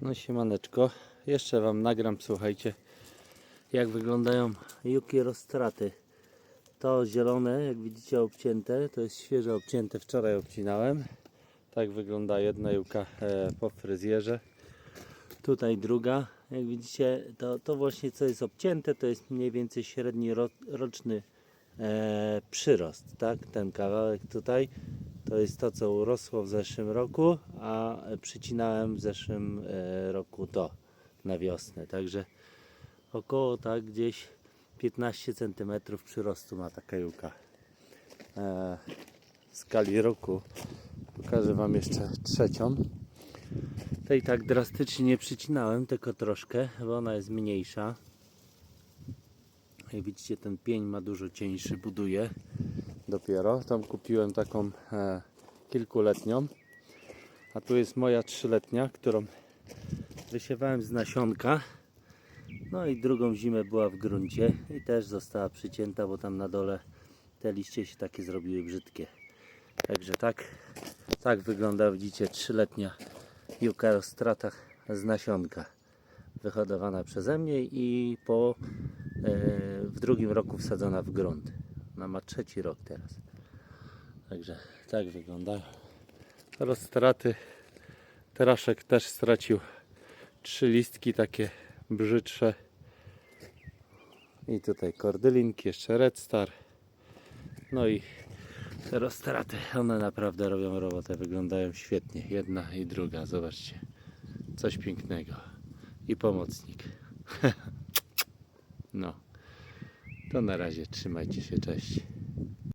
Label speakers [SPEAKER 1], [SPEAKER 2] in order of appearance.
[SPEAKER 1] No siemaneczko, jeszcze Wam nagram, słuchajcie, jak wyglądają juki roztraty. To zielone, jak widzicie obcięte, to jest świeżo obcięte, wczoraj obcinałem. Tak wygląda jedna juka e, po fryzjerze. Tutaj druga, jak widzicie, to, to właśnie co jest obcięte, to jest mniej więcej średni ro, roczny e, przyrost, tak? Ten kawałek tutaj to jest to, co urosło w zeszłym roku, a przycinałem w zeszłym e, roku to na wiosnę. Także około tak gdzieś 15 cm przyrostu ma taka juka. E, w skali roku pokażę Wam jeszcze trzecią. Tej tak drastycznie nie przycinałem, tylko troszkę, bo ona jest mniejsza. Jak widzicie, ten pień ma dużo cieńszy, buduje dopiero. Tam kupiłem taką e, kilkuletnią, a tu jest moja trzyletnia, którą wysiewałem z nasionka. No i drugą zimę była w gruncie i też została przycięta, bo tam na dole te liście się takie zrobiły brzydkie. Także tak, tak wygląda, widzicie, trzyletnia juka z nasionka. Wyhodowana przeze mnie i po e, w drugim roku wsadzona w grunt. Ona ma trzeci rok teraz. Także tak wygląda. Rozstraty. Teraszek też stracił trzy listki takie brzydsze. I tutaj kordylinki, jeszcze Red Star. No i te rozstraty, one naprawdę robią robotę, wyglądają świetnie. Jedna i druga, zobaczcie. Coś pięknego. I pomocnik. No. To na razie, trzymajcie się, cześć.